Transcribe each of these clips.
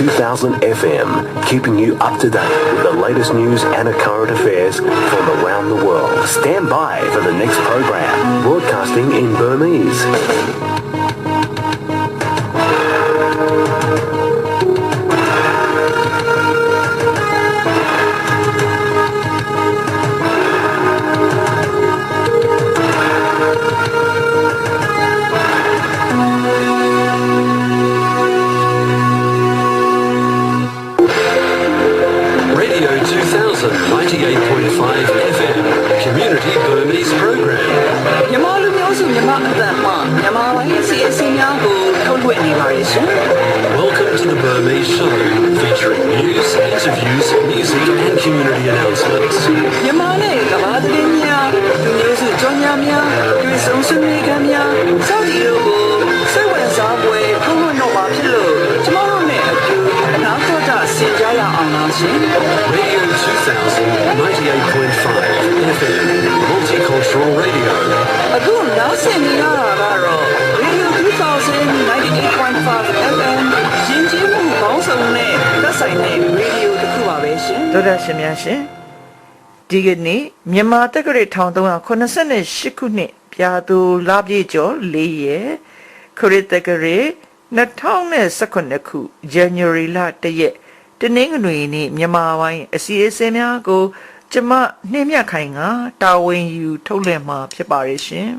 2000 FM, keeping you up to date with the latest news and current affairs from around the world. Stand by for the next program, broadcasting in Burmese. ကြောင်းများများတွေ့ဆုံဆွေးနွေးခန်းများစောင့်ကြည့်လို့ကိုစိတ်ဝင်စားဖွယ်ထုတ်လွှင့်တော့မှာဖြစ်လို့ကျမတို့နဲ့အတူနောက်တော့ကြဆင်ကြရအောင်လားရှင် Radio 2000 98.5 FM Multicultural Radio အခုနောက်ဆင်နေရတာကတော့ Radio 2098.5 FM ရှင်ကြီးမှုပေါင်းစုံနဲ့သက်ဆိုင်တဲ့ radio တစ်ခုပါပဲရှင်သောဒရှင်များရှင် ဒီကနေ့မြန်မာတက္ကရာ1388ခုနှစ်ပြာသူလပြည့်ကျော်၄ရက်ခရစ်တက္ကရာ2019ခု January လ1ရက်တနင်္ဂနွေနေ့မြန်မာပိုင်းအစီအစဉ်များကို ကျမနှင်းမြတ်ခိုင်ကတာဝန်ယူထုတ်လွှင့်မှာဖြစ်ပါရဲ့ရှင်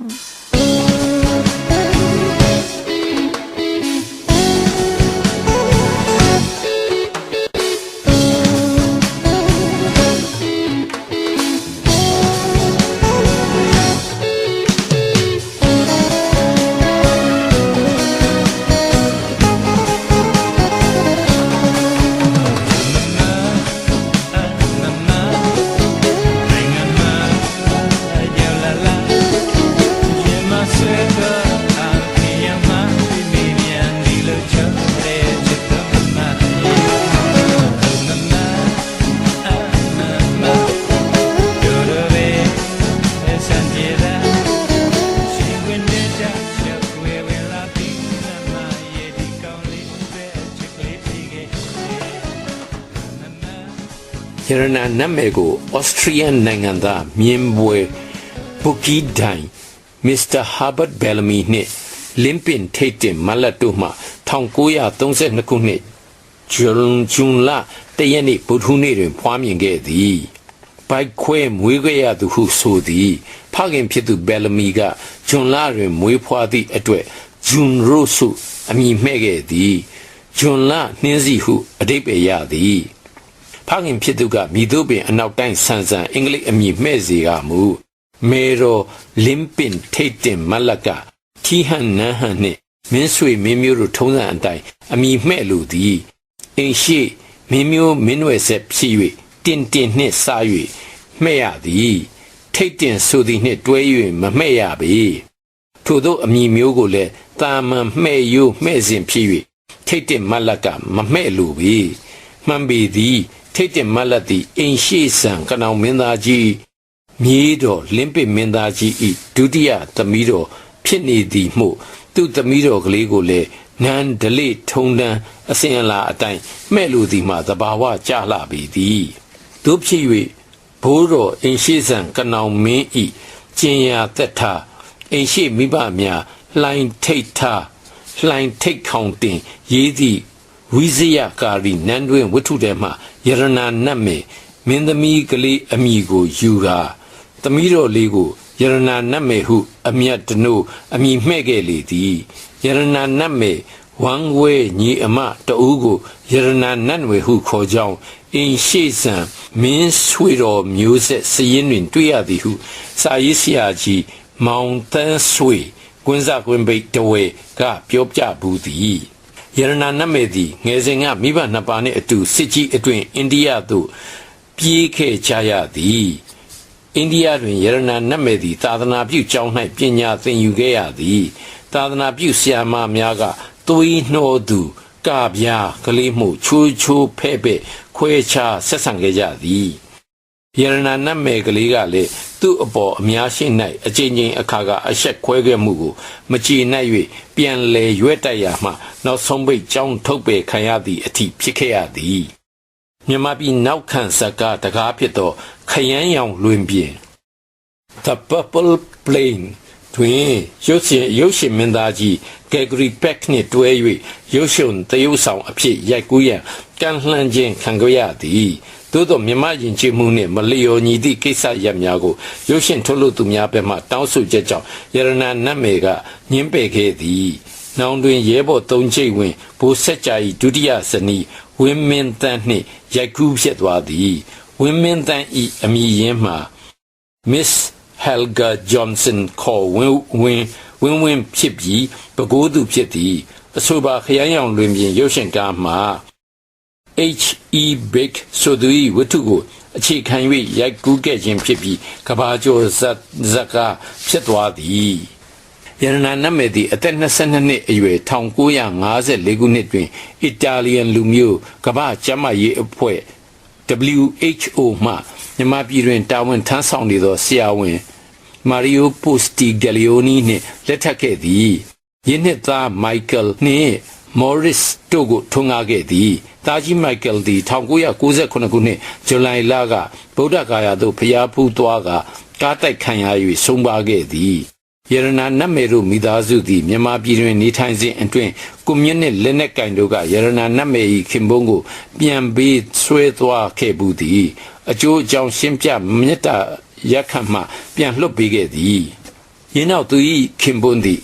ရတနာနတ်မယ်ကိုဩစတြီးယားနိုင်ငံသားမြင်းပွဲဘူကီဒိုင်မစ္စတာဟာဘတ်ဘယ်လမီနှင့်လင်ပင်ထိတ်တင်မလတ်တို့မှ1932ခုနှစ်ဂျွန်ဂျွန်လတရက်နေ့ဗုဒ္ဓဟူးနေ့တွင်ဖွားမြင်ခဲ့သည်ဘိုက်ခွဲမွေးခဲ့ရသူဟုဆိုသည် ဖခင်ဖြစ်သူဘယ်လမီကဂျွန်လတွင်မွေးဖွားသည့်အတွက်ဂျွန်ရိုဆုအမည်မှဲ့ခဲ့သည်ဂျွန်လနှင်းစီဟုအဓိပ္ပာယ်ရသည် ဖခင်ဖြစ်သူကမိတို့ပင်အနောက်တိုင်းဆန်ဆန်အင်္ဂလိပ်အမည်မှဲ့စေကမူမေရောလင်ပင်ထိတ်တင်မလကထီဟန်နန်းဟန်နှင့်မင်းဆွေမင်းမျိုးတို့ထုံးစံအတိုင်းအမည်မှဲ့လိုသည်အင်ရှိမင်းမျိုးမင်းနွယ်ဆက်ဖြစ်၍တင်တင်နှင့်စား၍မှဲ့ရသည်ထိတ်တင်ဆိုသည်နှင့်တွဲ၍မမှဲ့ရပေထို့သောအမည်မျိုးကိုလည်းတာမန်မှဲ့ယိုးမှဲ့စဉ်ဖြစ်၍ထိတ်တင်မလကမမှဲ့လိုပေမှန်ပေသည် ထိတ်တင်မလတ်သည်အိမ်ရှိဆန်ကနောင်မင်းသားကြီးမြေးတော်လင်းပင်မင်းသားကြီးဤဒုတိယသမီးတော်ဖြစ်နေသည်မှုသူ့သမီးတော်ကလေးကိုလည်းနန်းဒလိထုံတန်းအစဉ်အလာအတိုင်းမှဲ့လိုသည်မှာသဘာဝကြလှပေသည်တို့ဖြစ်၍ဘိုးတော်အိမ်ရှိဆန်ကနောင်မင်းဤကျင်ရာသက်ထားအိမ်ရှိမိဘများလှိုင်းထိတ်ထားလှိုင်းထိတ်ခေါင်တင်ရေးသည့် ဝိဇယကာရီနန်းတွင်ဝတ္ထုထဲမှယရနာနတ်မေမင်းသမီးကလေးအမိကိုယူကာသမီးတော်လေးကိုယရနာနတ်မေဟု အမျက်တနိုးအမိမှဲ့ခဲ့လေသည်ယရနာနတ်မေဝမ်ဝဲညီအမတူကိုယရနာနတ်ဝေဟုခေါ်ကြောင်းအင်းရှိဆံမင်းဆွေတော်မျိုးဆက်စည်ရင်တွင် တွေ့ရသည်ဟု စာရေးဆရာကြီးမောင်တန်းဆွေကွင်းစားကွင်းပိတ်တဝဲကပြောပြဘူးသည် ယရနာနတ်မေသည်ငယ်စဉ်ကမိဘနှစ်ပါးနှင့်အတူစစ်ကြီးအတွင်အိန္ဒိယသို့ပြေးခဲ့ကြရသည်အိန္ဒိယတွင်ယရနာနတ်မေသည်သာသနာပြုကျောင်း၌ပညာသင်ယူခဲ့ရသည် သာသနာပြုဆရာမများကသွေးနှောသူကပြားကလေးမှုချိုးချိုးဖဲ့ဖဲ့ခွဲခြားဆက်ဆံခဲ့ကြသည် ယရနာနတ်မယ်ကလေးကလည်းသူ့အပေါ်အများရှိ၌အချိန်ချင်းအခါကအဆက်ခွဲခဲ့မှုကိုမကြည်နိုင်၍ပြန်လဲရွက်တိုက်ရမှနောက်ဆုံးပိတ်ကြောင်းထုတ်ပယ်ခံရသည့်အထိဖြစ်ခဲ့ရသည်မြန်မာပြည်နောက်ခံဇက်ကတကားဖြစ်သောခရမ်းရောင်လွင်ပြင် The Purple Plane တွင်ရုပ်ရှင်ရုပ်ရှင်မင်းသားကြီး Gregory Peck နှင့်တွဲ၍ရုပ်ရှင်သရုပ်ဆောင်အဖြစ်ရိုက်ကူးရန်ကန့်လှမ်းခြင်းခံကြရသည် သို့သောမြမယဉ်ကျေးမှုနှင့်မလျော်ညီသည့်ကိစ္စရပ်များကိုရုပ်ရှင်ထုတ်လုပ်သူများဘက်မှတောင်းဆိုချက်ကြောင့်ရတနာနတ်မေကညှင်းပယ်ခဲ့သည်။နောင်တွင်ရဲဘော်သုံးချိတ်ဝင်ဘိုးဆက်ကြာ၏ဒုတိယဇနီးဝင်းမင်းတန်းနှင့်ရိုက်ကူးဖြစ်သွားသည်။ဝင်းမင်းတန်း၏အမည်ရင်းမှာ Miss Helga Johnson ခေါ်ဝင်းဝင်းဝင်းဝင်းဖြစ်ပြီးပကိုးသူဖြစ်သည်အဆိုပါခရမ်းရောင်လွင်ပြင်ရုပ်ရှင်ကားမှာ H.E. Big ဆိုသူ၏ဝတ္ထုကိုအခြေခံ၍ရိုက်ကူးခဲ့ခြင်းဖြစ်ပြီးကဘာကျော်ဇက်ဇက်ကဖြစ်သွားသည်ယရနာနတ်မယ်သည်အသက်22နှစ်အရွယ်1954ခုနှစ်တွင်အီတာလီယန်လူမျိုးကမ္ဘာ့ကျန်းမာရေးအဖွဲ့ WHO မှမြန်မာပြည်တွင်တာဝန်ထမ်းဆောင်နေသောဆရာဝန်မာရီယိုပိုစတီဂယ်လီယိုနီနှင့်လက်ထပ်ခဲ့သည်ယင်းနှစ်သားမိုက်ကယ်နှင့် မော်ရစ်တို့ကိုထွန်းကားခဲ့သည်တာကြီးမိုက်ကယ်သည်1998ခုနှစ်ဇူလိုင်လကဗုဒ္ဓဂါယာသို့ဖျားဖူးသွားကကားတိုက်ခံရ၍ဆုံးပါခဲ့သည်ယရနာနတ်မေတို့မိသားစုသည်မြန်မာပြည်တွင်နေထိုင်စဉ်အတွင်းကွန်မြူနစ်လက်နက်ကင်တို့ကယရနာနတ်မေ၏ခင်ပွန်းကိုပြန်ပေးဆွဲသွားခဲ့ဘူးသည်အကျိုးအကြောင်းရှင်းပြမြတ်တာရက်ခတ်မှပြန်လွတ်ပေးခဲ့သည်ယင်းနောက်သူ၏ခင်ပွန်းသည်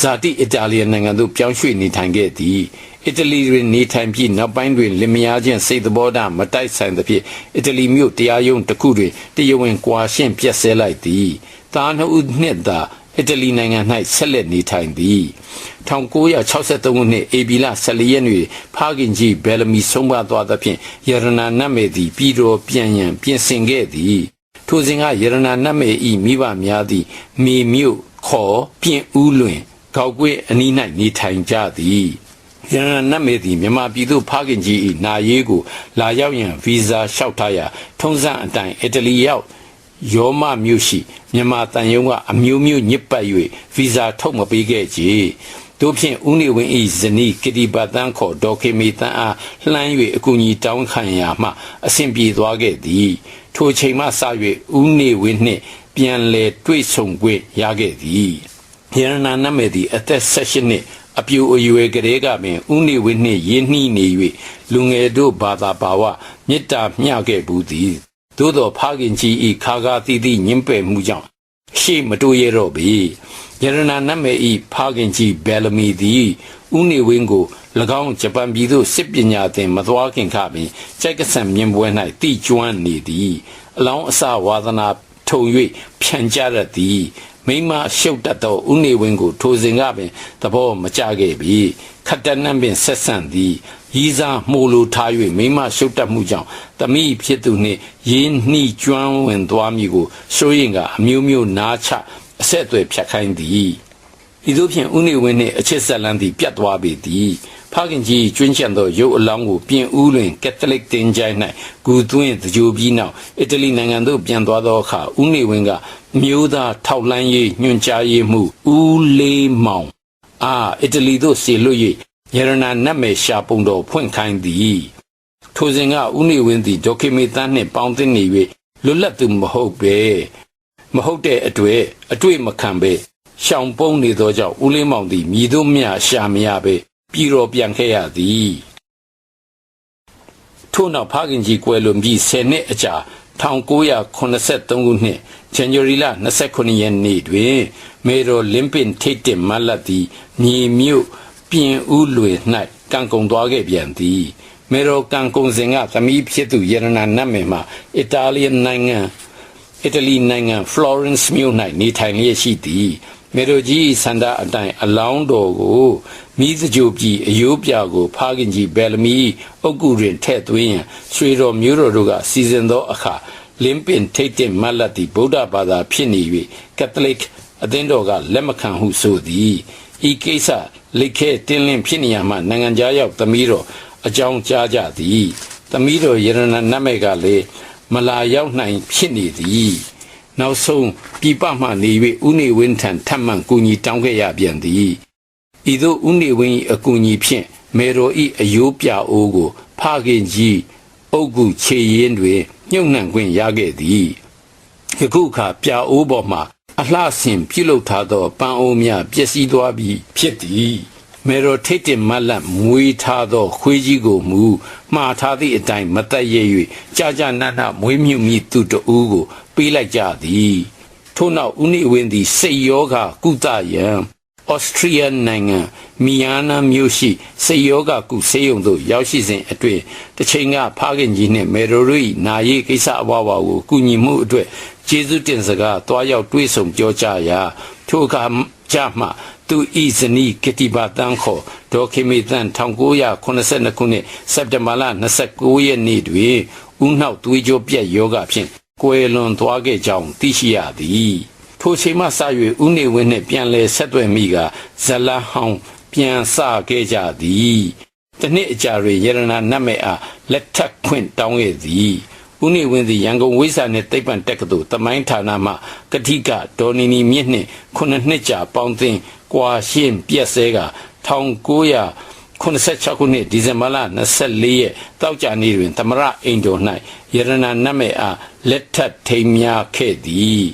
ဇာတိအီတာလီနိုင်ငံသို့ပြောင်းရွှေ့နေထိုင်ခဲ့သည်အီတလီတွင်နေထိုင်ပြီးနောက်ပိုင်းတွင်လင်မယားချင်းစိတ်သဘောထားမတိုက်ဆိုင်သဖြင့်အီတလီမြို့တရားရုံးတစ်ခုတွင်တရားဝင်ကွာရှင်းပြက်ဆဲလိုက်သည်သားနှစ်ဦးနှစ်သာအီတလီနိုင်ငံ၌ဆက်လက်နေထိုင်သည်1963ခုနှစ်အေဘီလ14ရက်နေ့ဖခင်ကြီးဘယ်လမီဆုံးပါသွားသဖြင့်ယရနာနတ်မေသည်ပြည်တော်ပြန်ရန်ပြင်ဆင်ခဲ့သည်ထိုစဉ်ကယရနာနတ်မေဤမိဘများသည်မေမြို့ခေါ်ပြင်ဦးလွင် ကောက်ကွေးအနီး၌နေထိုင်ကြသည်ရန်နတ်မေသည်မြန်မာပြည်သို့ဖခင်ကြီး၏နာရေးကို လာရောက်ရန်ဗီဇာလျှောက်ထားရာထုံးစံအတိုင်းအီတလီရောက်ယောမမြို့ရှိမြန်မာတန်ယုံကအမျိုးမျိုးညစ်ပတ်၍ဗီဇာထုတ်မပေးခဲ့ကြတို့ဖြင့်ဦးနေဝင်း၏ဇနီးကတိပတန်းခေါ်ဒေါ်ခေမီတန်းအားလှမ်း၍အကူအညီတောင်းခံရာမှအဆင်ပြေသွားခဲ့သည်ထိုချိန်မှစ၍ဦးနေဝင်းနှင့်ပြန်လည်တွေ့ဆုံခွင့်ရခဲ့သည် ယရနာနတ်မေသည်အသက်16နှစ်အပြူအရွယ်ကလေးကပင်ဥနေဝင်းနှင့်ရင်းနှီးနေ၍လူငယ်တို့ဘာသာပါဝမေတ္တာမျှခဲ့ဘူးသည်သို့သောဖခင်ကြီးဤခါကားတည်တည်ညင်ပယ်မှုကြောင့်ရှေ့မတိုးရတော့ပေယရနာနတ်မေဤဖခင်ကြီးဘယ်လမီသည်ဥနေဝင်းကို၎င်းဂျပန်ပြည်သို့စစ်ပညာသင်မသွားခင်ခပင်ကြိုက်ကဆန်မြင်ပွဲ၌တိကျွမ်းနေသည်အလောင်းအစဝါသနာထုံ၍ဖြန့်ကြရသည်မိမရှုပ်တတ်သောဥနေဝင်းကိုထိုစဉ်ကပင်သဘောမကျခဲ့ပြီခတ်တနံပင်ဆက်ဆန့်သည်ရီးစားမှုလိုထား၍မိမရှုပ်တတ်မှုကြောင့်တမိဖြစ်သူနှင့်ရင်းနှီးကျွမ်းဝင်သွားမည်ကိုစိုးရင်ကအမျိုးမျိုးနားချအဆက်အသွယ်ဖြတ်ခိုင်းသည်ဤသို့ဖြင့်ဥနေဝင်းနှင့်အချစ်ဆက်လန်းသည်ပြတ်သွားပေသည် ဖခင်ကြီးကျွင်းချန်သောရုပ်အလောင်းကိုပြင်ဦးတွင်ကက်သလစ်တင်ကြိုင်၌ဂူသွင်းတကြိုပြီးနောက်အီတလီနိုင်ငံသို့ပြန်သွားသောအခါဦးနေဝင်းကမျိုးသားထောက်လှမ်းရေးညွှန်ကြားရေးမှုဦးလေးမောင်အာအီတလီသို့ဆေလွတ်၍ရရနာနတ်မယ်ရှာပုံတော်ဖွင့်ခိုင်းသည်ထိုစဉ်ကဦးနေဝင်းသည်ဒေါကိမေတန်းနှင့်ပေါင်းသင်းနေ၍လွတ်လပ်သူမဟုတ်ပဲမဟုတ်တဲ့အတွေ့အတွေ့မခံပဲရှောင်ပုန်းနေသောကြောင့်ဦးလေးမောင်သည်မြည်တို့မြရှာမရပဲ ပြည်တော်ပြန်ခဲ့ရသည်ထို့နောက်ဖခင်ကြီးကွယ်လွန်ပြီး10နှစ်အကြာ1983ခုနှစ်ဇန်နဝါရီလ29ရက်နေ့တွင်မေရိုလင်ပင်ထိတ်တင်မလတ်သည်မြေမြို့ပြင်ဦးလွေ၌ကံကုန်သွားခဲ့ပြန်သည်မေရိုကံကုန်စဉ်ကသမီးဖြစ်သူယရနာနတ်မေမှာအီတာလီနိုင်ငံအီတလီနိုင်ငံဖလော်ရန့်စ်မြို့၌နေထိုင်လျက်ရှိသည် မေရိုကြီးစန္ဒအတိုင်းအလောင်းတော်ကိုမိစကြိုပြည်အယိုးပြကို ဖားခင်ကြီးဘယ်လမီအုတ်ကူတွင်ထဲ့သွင်းရန်ရွှေတော်မျိုးတော်တို့ကစီစဉ်သောအခါလင်းပင်ထိတ်တဲ့မတ်လတ်သည်ဗုဒ္ဓဘာသာဖြစ်နေ၍ကက်သလစ်အသင်းတော်ကလက်မခံဟုဆိုသည်ဤကိစ္စလိခဲတင်းလင်းဖြစ်နေရမှနိုင်ငံသားရောက်သမီးတော်အကြောင်းကြားကြသည် သမီးတော်ယရဏနတ်မေကလည်းမလာရောက်နိုင်ဖြစ်နေသည် နောက်ဆုံးပြပမှနေ၍ဥနေဝင်းထံထပ်မံကူညီတောင်းခဲ့ရပြန်သည်ဤသို့ဥနေဝင်း၏အကူအညီဖြင့်မေရို၏အယိုးပြအိုးကိုဖခင်ကြီးအုတ်ကူခြေရင်းတွင်ညှုံနှံခွင့်ရခဲ့သည်ယခုအခါပြအိုးပေါ်မှအလှဆင်ပြုလုပ်ထားသောပန်းအိုးများပျက်စီးသွားပြီးဖြစ်သည် မေရိုထိတ်တင်မတ်လက်မွေးထားသောခွေးကြီးကိုမူမှားထားသည့်အတိုင်းမတက်ရ၍ကြာကြာနတ်နတ်မွေးမြူမိသူတဦးကို ပေးလိုက်ကြသည်ထို့နောက်ဥနိဝင်းသည်စိတ်ယောဂကုသရန်ဩစတြီးယားနိုင်ငံမီယာနာမြို့ရှိစိတ်ယောဂကုဆေးရုံသို့ရောက်ရှိစဉ်အတွင်းတစ်ချိန်ကဖခင်ကြီးနှင့်မေရိုရီနာရေးကိစ္စအဝဝကိုကူညီမှုအတွ က်ကျေးဇူးတင်စကားတွားရောက်တွေးဆုံပြောကြရာထိုအခါကြမှသူဤဇနီးကတိပါတန်းခေါ်ဒေါ်ခေမီတန်1982ခုနှစ်စက်တင်ဘာလ29ရက်နေ့တွင်ဥနှောက်သွေးကြောပြက်ယောဂဖြင့်ကွယ်လွန်သွားခဲ့ကြောင်းသိရှိရသည်ထိုချိန်မှစ၍ဥနေဝင်းနှင့်ပြန်လည်ဆက်သွယ်မိကဇလန်ဟောင်းပြန်စခဲ့ကြသည်တနှစ်အကြာတွင်ယရနာနတ်မဲ့အားလက်ထပ်ခွင့်တောင်းခဲ့သည် ဦးနေဝင်းသည်ရန်ကုန်ဝိဇာနှင့်တိပ်ပံတက္ကသိုလ်တမိုင်းဌာနမှကတိကဒေါ်နီနီမြင့်နှင့်ခုနှစ်နှစ်ကြာပေါင်းသင်းကွာရှင်းပြက်ဆဲက1900 86ခုနှစ်ဒီဇင်ဘာလ24ရက်တောက်ကြနေ့တွင်သမရအိမ်တော်၌ယရနာနတ်မဲ့အားလက်ထပ်ထိမ်းများခဲ့သည်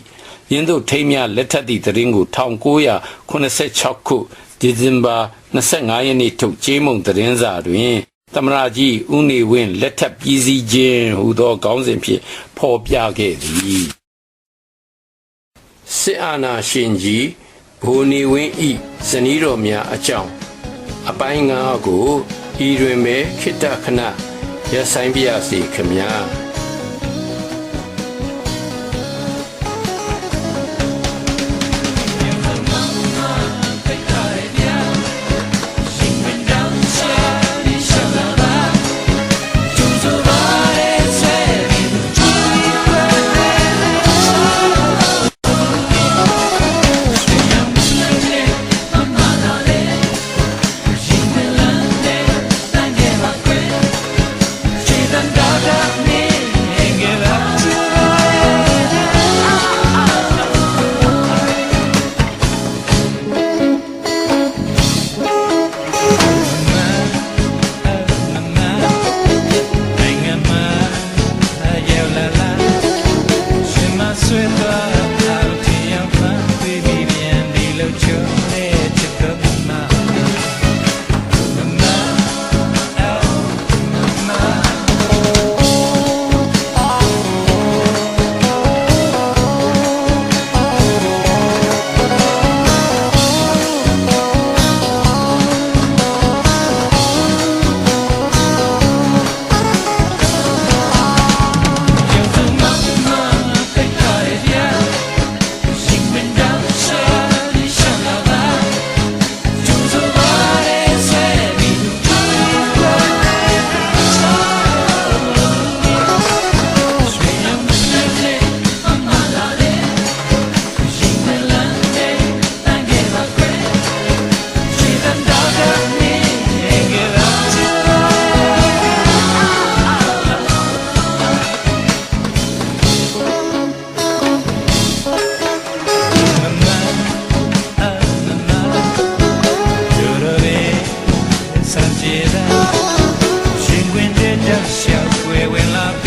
ယင်းသို့ထိမ်းများလက်ထပ်သည့်သတင်းကို1986ခုဒီဇင်ဘာ25ရက်နေ့ထုတ်ကျေးမုံသတင်းစာတွင် သမရကြီးဦးနေဝင်းလက်ထပ်ပြည်စည်းခြင်းဟူသောခေါင်းစဉ်ဖြင့်ဖော်ပြခဲ့သည်စစ်အာဏာရှင်ကြီးဘိုနေဝင်းဤဇနီးတော်များအကြောင်းအပိုင်းငါးကိုဤတွင်ပဲခိတ္တခဏရဆိုင်ပြရစီခမညာ ခြေသာရှင်ခွင်တဲ့တောက်ရှောက်ွယ်ဝင်လာ